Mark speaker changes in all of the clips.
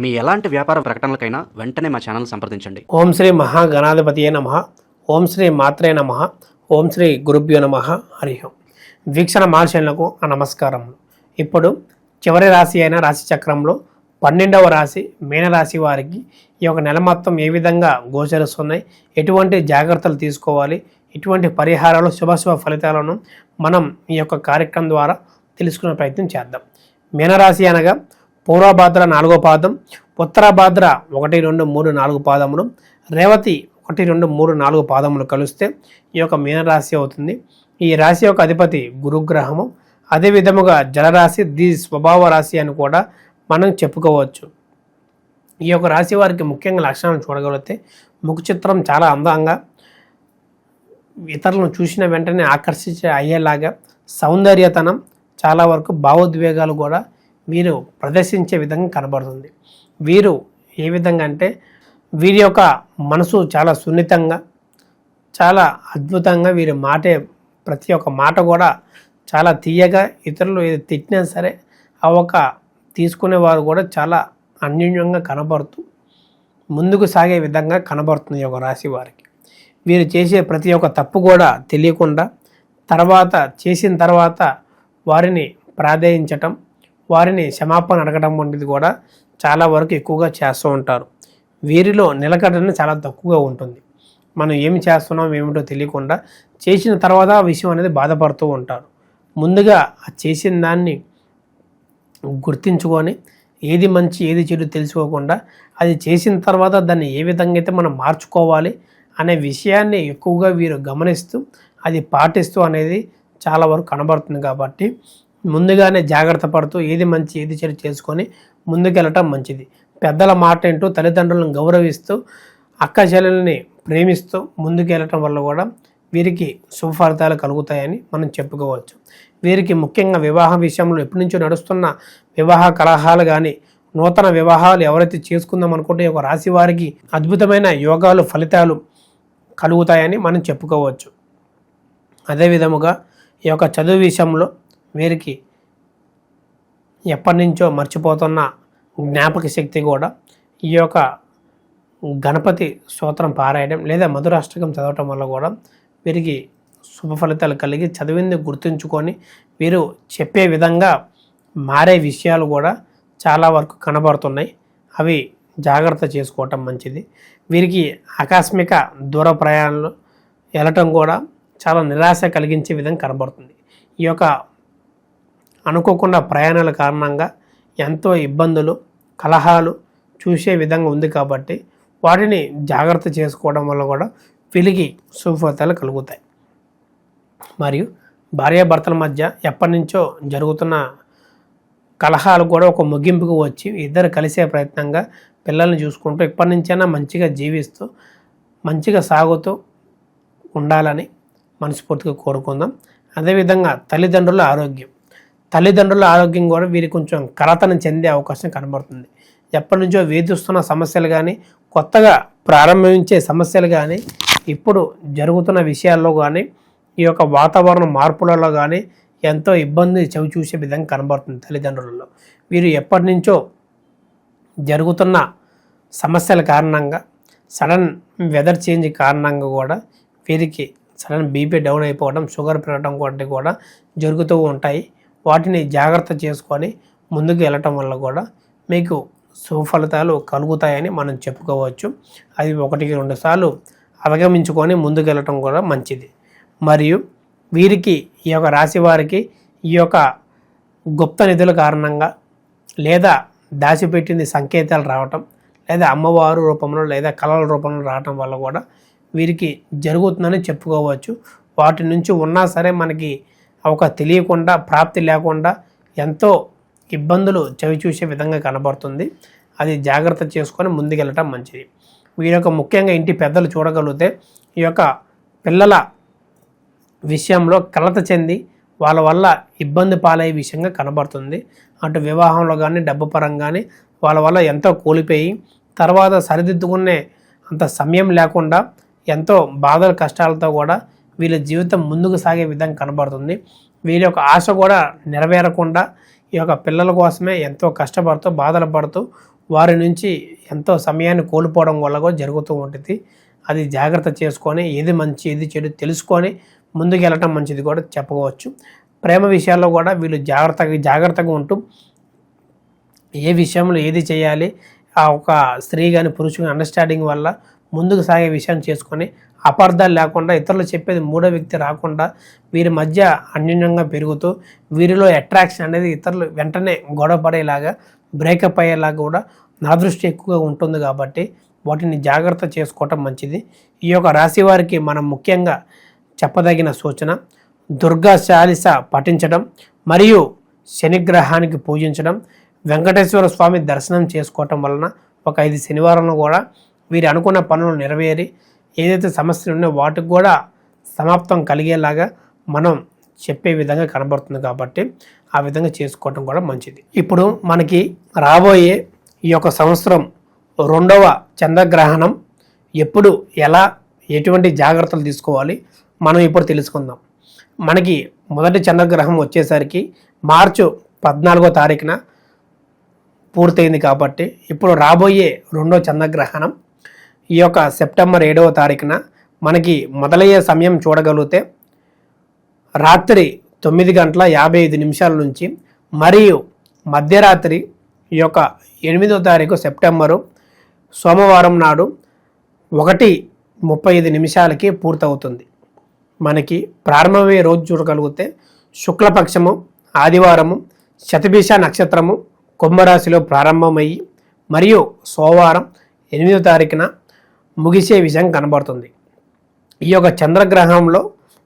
Speaker 1: మీ ఎలాంటి వ్యాపార ప్రకటనలకైనా వెంటనే మా ఛానల్ సంప్రదించండి.
Speaker 2: ఓం శ్రీ మహాగణాధిపతి నమ. ఓం శ్రీ మాత్రే నమ. ఓం శ్రీ గురుభ్యో నమ. హరి వీక్షణ మహర్షులకు ఆ నమస్కారం. ఇప్పుడు చివరి రాశి అయిన రాశి చక్రంలో పన్నెండవ రాశి మీనరాశి వారికి ఈ యొక్క నెల మొత్తం ఏ విధంగా గోచరిస్తున్నాయి ఎటువంటి జాగ్రత్తలు తీసుకోవాలి? ఎటువంటి పరిహారాలు శుభశుభ ఫలితాలను మనం ఈ యొక్క కార్యక్రమం ద్వారా తెలుసుకునే ప్రయత్నం చేద్దాం. మీనరాశి అనగా పూర్వభాద్ర నాలుగో పాదం ఉత్తరభాద్ర ఒకటి రెండు మూడు నాలుగు పాదములు రేవతి ఒకటి రెండు మూడు నాలుగు పాదములు కలిస్తే ఈ యొక్క మీనరాశి అవుతుంది. ఈ రాశి యొక్క అధిపతి గురుగ్రహము. అదే విధముగా జలరాశి ది స్వభావ రాశి అని కూడా మనం చెప్పుకోవచ్చు. ఈ యొక్క రాశి వారికి ముఖ్యంగా లక్షణాలను చూడగలిగితే ముఖ చిత్రం చాలా అందంగా ఇతరులను చూసిన వెంటనే ఆకర్షించే అయ్యేలాగా సౌందర్యతనం చాలా వరకు భావోద్వేగాలు కూడా వీరు ప్రదర్శించే విధంగా కనబడుతుంది. వీరు ఏ విధంగా అంటే వీరి యొక్క మనసు చాలా సున్నితంగా చాలా అద్భుతంగా వీరి మాటే ప్రతి ఒక్క మాట కూడా చాలా తీయగా ఇతరులు ఏది తిట్టినా సరే ఆ ఒక తీసుకునేవారు కూడా చాలా అన్యోన్యంగా కనబడుతూ ముందుకు సాగే విధంగా కనబడుతుంది ఒక రాశి వారికి. వీరు చేసే ప్రతి ఒక్క తప్పు కూడా తెలియకుండా తర్వాత చేసిన తర్వాత వారిని ప్రాధేయించటం వారిని క్షమాపణ అడగడం వంటిది కూడా చాలా వరకు ఎక్కువగా చేస్తూ ఉంటారు. వీరిలో నిలకడన చాలా తక్కువగా ఉంటుంది. మనం ఏమి చేస్తున్నాం ఏమిటో తెలియకుండా చేసిన తర్వాత ఆ విషయం అనేది బాధపడుతూ ఉంటారు. ముందుగా ఆ చేసిన దాన్ని గుర్తించుకొని ఏది మంచి ఏది చెడు తెలుసుకోకుండా అది చేసిన తర్వాత దాన్ని ఏ విధంగా అయితే మనం మార్చుకోవాలి అనే విషయాన్ని ఎక్కువగా వీరు గమనిస్తూ అది పాటిస్తూ అనేది చాలా వరకు కనబడుతుంది కాబట్టి ముందుగానే జాగ్రత్త పడుతూ ఏది మంచి ఏది చెడు చేసుకొని ముందుకెళ్ళటం మంచిది. పెద్దల మాట ఏంటో తల్లిదండ్రులను గౌరవిస్తూ అక్క చెల్లెల్ని ప్రేమిస్తూ ముందుకెళ్ళటం వల్ల కూడా వీరికి శుభ ఫలితాలు కలుగుతాయని మనం చెప్పుకోవచ్చు. వీరికి ముఖ్యంగా వివాహ విషయంలో ఎప్పటి నుంచో నడుస్తున్న వివాహ కలహాలు కానీ నూతన వివాహాలు ఎవరైతే చేసుకుందాం అనుకుంటే ఒక రాశి వారికి అద్భుతమైన యోగాలు ఫలితాలు కలుగుతాయని మనం చెప్పుకోవచ్చు. అదే విధముగా ఈ యొక్క చదువు విషయంలో వీరికి ఎప్పటి నుంచో మర్చిపోతున్న జ్ఞాపక శక్తి కూడా ఈ యొక్క గణపతి స్తోత్రం పారాయడం లేదా మధురాష్టకం చదవటం వల్ల కూడా వీరికి శుభ ఫలితాలు కలిగి చదివింది గుర్తుంచుకొని వీరు చెప్పే విధంగా మారే విషయాలు కూడా చాలా వరకు కనబడుతున్నాయి. అవి జాగ్రత్త చేసుకోవటం మంచిది. వీరికి ఆకస్మిక దూర ప్రయాణాలు వెళ్ళటం కూడా చాలా నిరాశ కలిగించే విధంగా కనబడుతుంది. ఈ యొక్క అనుకోకుండా ప్రయాణాల కారణంగా ఎంతో ఇబ్బందులు కలహాలు చూసే విధంగా ఉంది కాబట్టి వాటిని జాగ్రత్త చేసుకోవడం వల్ల కూడా వీరికి సుఫలితాలు కలుగుతాయి. మరియు భార్యాభర్తల మధ్య ఎప్పటి నుంచో జరుగుతున్న కలహాలు కూడా ఒక ముగింపుకు వచ్చి ఇద్దరు కలిసే ప్రయత్నంగా పిల్లల్ని చూసుకుంటూ ఎప్పటి నుంచైనా మంచిగా జీవిస్తూ మంచిగా సాగుతూ ఉండాలని మనస్ఫూర్తిగా కోరుకుందాం. అదేవిధంగా తల్లిదండ్రుల ఆరోగ్యం. తల్లిదండ్రుల ఆరోగ్యం కూడా వీరికి కొంచెం కలతనం చెందే అవకాశం కనబడుతుంది. ఎప్పటి నుంచో వేధిస్తున్న సమస్యలు కానీ కొత్తగా ప్రారంభించే సమస్యలు కానీ ఇప్పుడు జరుగుతున్న విషయాల్లో కానీ ఈ యొక్క వాతావరణ మార్పులలో కానీ ఎంతో ఇబ్బంది చవి చూసే విధంగా కనబడుతుంది తల్లిదండ్రులలో. వీరు ఎప్పటి నుంచో జరుగుతున్న సమస్యల కారణంగా సడన్ వెదర్ చేంజ్ కారణంగా కూడా వీరికి సడన్ బీపీ డౌన్ అయిపోవడం షుగర్ పెరగడం వంటివి కూడా జరుగుతూ ఉంటాయి. వాటిని జాగ్రత్త చేసుకొని ముందుకు వెళ్ళటం వల్ల కూడా మీకు సుఫలితాలు కలుగుతాయని మనం చెప్పుకోవచ్చు. అది ఒకటికి రెండు సార్లు అవగమించుకొని ముందుకు వెళ్ళటం కూడా మంచిది. మరియు వీరికి ఈ యొక్క రాశి వారికి ఈ యొక్క గుప్త నిధుల కారణంగా లేదా దాచిపెట్టింది సంకేతాలు రావటం లేదా అమ్మవారు రూపంలో లేదా కళల రూపంలో రావటం వల్ల కూడా వీరికి జరుగుతుందని చెప్పుకోవచ్చు. వాటి నుంచి ఉన్నా సరే మనకి ఒక తెలియకుండా ప్రాప్తి లేకుండా ఎంతో ఇబ్బందులు చవి చూసే విధంగా కనబడుతుంది. అది జాగ్రత్త చేసుకొని ముందుకెళ్ళటం మంచిది. వీరి యొక్క ముఖ్యంగా ఇంటి పెద్దలు చూడగలిగితే ఈ యొక్క పిల్లల విషయంలో కలత చెంది వాళ్ళ వల్ల ఇబ్బంది పాలయ్యే విషయంగా కనబడుతుంది. అటు వివాహంలో కానీ డబ్బు పరంగా కానీ వాళ్ళ వల్ల ఎంతో కూలిపోయి తర్వాత సరిదిద్దుకునే అంత సమయం లేకుండా ఎంతో బాధల కష్టాలతో కూడా వీళ్ళ జీవితం ముందుకు సాగే విధంగా కనబడుతుంది. వీళ్ళ యొక్క ఆశ కూడా నెరవేరకుండా ఈ యొక్క పిల్లల కోసమే ఎంతో కష్టపడుతూ బాధలు పడుతూ వారి నుంచి ఎంతో సమయాన్ని కోల్పోవడం వల్ల కూడా జరుగుతూ ఉంటుంది. అది జాగ్రత్త చేసుకొని ఏది మంచి ఏది చెడు తెలుసుకొని ముందుకు వెళ్ళటం మంచిది కూడా చెప్పుకోవచ్చు ప్రేమ విషయాల్లో కూడా వీళ్ళు జాగ్రత్తగా జాగ్రత్తగా ఉంటూ ఏ విషయంలో ఏది చేయాలి ఆ ఒక స్త్రీ కానీ పురుషుని అండర్స్టాండింగ్ వల్ల ముందుకు సాగే విషయాన్ని చేసుకొని అపార్థాలు లేకుండా ఇతరులు చెప్పేది మూడో వ్యక్తి రాకుండా వీరి మధ్య అన్యోన్యంగా పెరుగుతూ వీరిలో అట్రాక్షన్ అనేది ఇతరులు వెంటనే గొడవ పడేలాగా బ్రేకప్ అయ్యేలాగా కూడా నా దృష్టి ఎక్కువగా ఉంటుంది కాబట్టి వాటిని జాగ్రత్త చేసుకోవటం మంచిది. ఈ యొక్క రాశి వారికి మనం ముఖ్యంగా చెప్పదగిన సూచన దుర్గా చాలిస పఠించడం మరియు శనిగ్రహానికి పూజించడం వెంకటేశ్వర స్వామి దర్శనం చేసుకోవటం వలన ఒక ఐదు శనివారంలో కూడా వీరు అనుకున్న పనులు నెరవేరి ఏదైతే సమస్యలు ఉన్నాయో వాటికి కూడా సమాప్తం కలిగేలాగా మనం చెప్పే విధంగా కనబడుతుంది కాబట్టి ఆ విధంగా చేసుకోవటం కూడా మంచిది. ఇప్పుడు మనకి రాబోయే ఈ యొక్క సంవత్సరం రెండవ చంద్రగ్రహణం ఎప్పుడు ఎలా ఎటువంటి జాగ్రత్తలు తీసుకోవాలి మనం ఇప్పుడు తెలుసుకుందాం. మనకి మొదటి చంద్రగ్రహం వచ్చేసరికి మార్చు పద్నాలుగో తారీఖున పూర్తయింది కాబట్టి ఇప్పుడు రాబోయే రెండో చంద్రగ్రహణం ఈ యొక్క సెప్టెంబర్ ఏడవ తారీఖున మనకి మొదలయ్యే సమయం చూడగలిగితే రాత్రి తొమ్మిది గంటల యాభై ఐదు నిమిషాల నుంచి మరియు మధ్యరాత్రి ఈ యొక్క ఎనిమిదో తారీఖు సెప్టెంబరు సోమవారం నాడు ఒకటి ముప్పై ఐదు నిమిషాలకి పూర్తవుతుంది. మనకి ప్రారంభమయ్యే రోజు చూడగలిగితే శుక్లపక్షము ఆదివారము శతభిష నక్షత్రము కుంభరాశిలో ప్రారంభమయ్యి మరియు సోమవారం ఎనిమిదో తారీఖున ముగిసే విషయం కనబడుతుంది. ఈ యొక్క చంద్రగ్రహంలో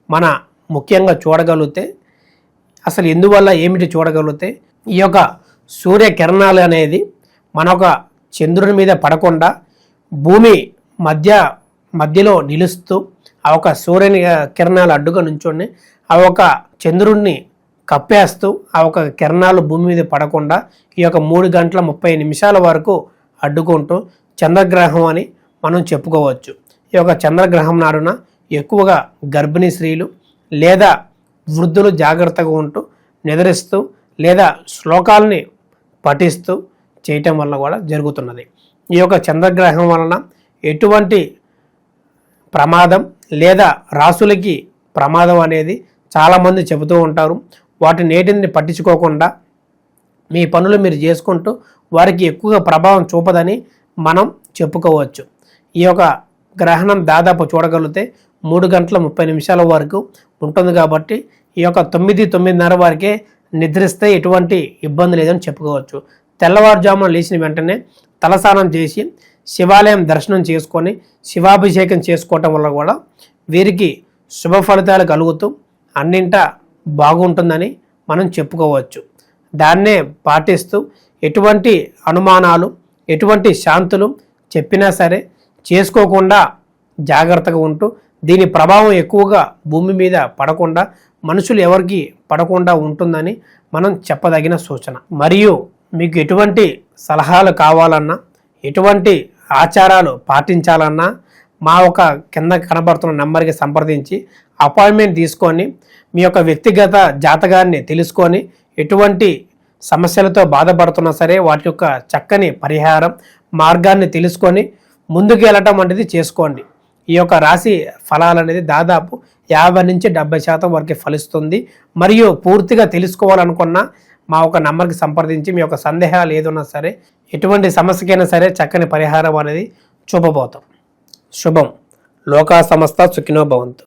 Speaker 2: మన ముఖ్యంగా చూడగలిగితే అసలు ఎందువల్ల ఏమిటి చూడగలిగితే ఈ యొక్క సూర్య కిరణాలు అనేది మన ఒక చంద్రుని మీద పడకుండా భూమి మధ్య మధ్యలో నిలుస్తూ ఆ ఒక సూర్యుని కిరణాలు అడ్డుగా నుంచొని ఆ ఒక చంద్రుణ్ణి కప్పేస్తూ ఆ ఒక కిరణాలు భూమి మీద పడకుండా ఈ యొక్క మూడు గంటల ముప్పై నిమిషాల వరకు అడ్డుకుంటూ చంద్రగ్రహం అని మనం చెప్పుకోవచ్చు. ఈ యొక్క చంద్రగ్రహం నాడున ఎక్కువగా గర్భిణీ స్త్రీలు లేదా వృద్ధులు జాగ్రత్తగా ఉంటూ నిద్రిస్తూ లేదా శ్లోకాలని పఠిస్తూ చేయటం వల్ల కూడా జరుగుతున్నది. ఈ యొక్క చంద్రగ్రహం వలన ఎటువంటి ప్రమాదం లేదా రాసులకి ప్రమాదం అనేది చాలామంది చెబుతూ ఉంటారు. వాటి నేటిని పట్టించుకోకుండా మీ పనులు మీరు చేసుకుంటూ వారికి ఎక్కువగా ప్రభావం చూపదని మనం చెప్పుకోవచ్చు. ఈ యొక్క గ్రహణం దాదాపు చూడగలిగితే మూడు గంటల ముప్పై నిమిషాల వరకు ఉంటుంది కాబట్టి ఈ యొక్క తొమ్మిది తొమ్మిదిన్నర వరకే నిద్రిస్తే ఎటువంటి ఇబ్బంది లేదని చెప్పుకోవచ్చు. తెల్లవారుజామున లేచిన వెంటనే తలస్నానం చేసి శివాలయం దర్శనం చేసుకొని శివాభిషేకం చేసుకోవటం వల్ల కూడా వీరికి శుభ ఫలితాలు కలుగుతూ అన్నింట బాగుంటుందని మనం చెప్పుకోవచ్చు. దాన్నే పాటిస్తూ ఎటువంటి అనుమానాలు ఎటువంటి శాంతులు చెప్పినా సరే చేసుకోకుండా జాగ్రత్తగా ఉంటూ దీని ప్రభావం ఎక్కువగా భూమి మీద పడకుండా మనుషులు ఎవరికి పడకుండా ఉంటుందని మనం చెప్పదగిన సూచన. మరియు మీకు ఎటువంటి సలహాలు కావాలన్నా ఎటువంటి ఆచారాలు పాటించాలన్నా మా ఒక కింద కనబడుతున్న నెంబర్కి సంప్రదించి అపాయింట్మెంట్ తీసుకొని మీ యొక్క వ్యక్తిగత జాతకాన్ని తెలుసుకొని ఎటువంటి సమస్యలతో బాధపడుతున్నా సరే వాటి యొక్క చక్కని పరిహారం మార్గాన్ని తెలుసుకొని ముందుకు వెళ్ళటం అనేది చేసుకోండి. ఈ యొక్క రాశి ఫలాలు అనేది దాదాపు యాభై నుంచి డెబ్బై శాతం వరకు ఫలిస్తుంది. మరియు పూర్తిగా తెలుసుకోవాలనుకున్న మా ఒక నంబర్కి సంప్రదించి మీ యొక్క సందేహాలు ఏదున్నా సరే ఎటువంటి సమస్యకైనా సరే చక్కని పరిహారం అనేది చూపబోతాం. శుభం. లోకా సంస్థ సుఖినో భవంతు.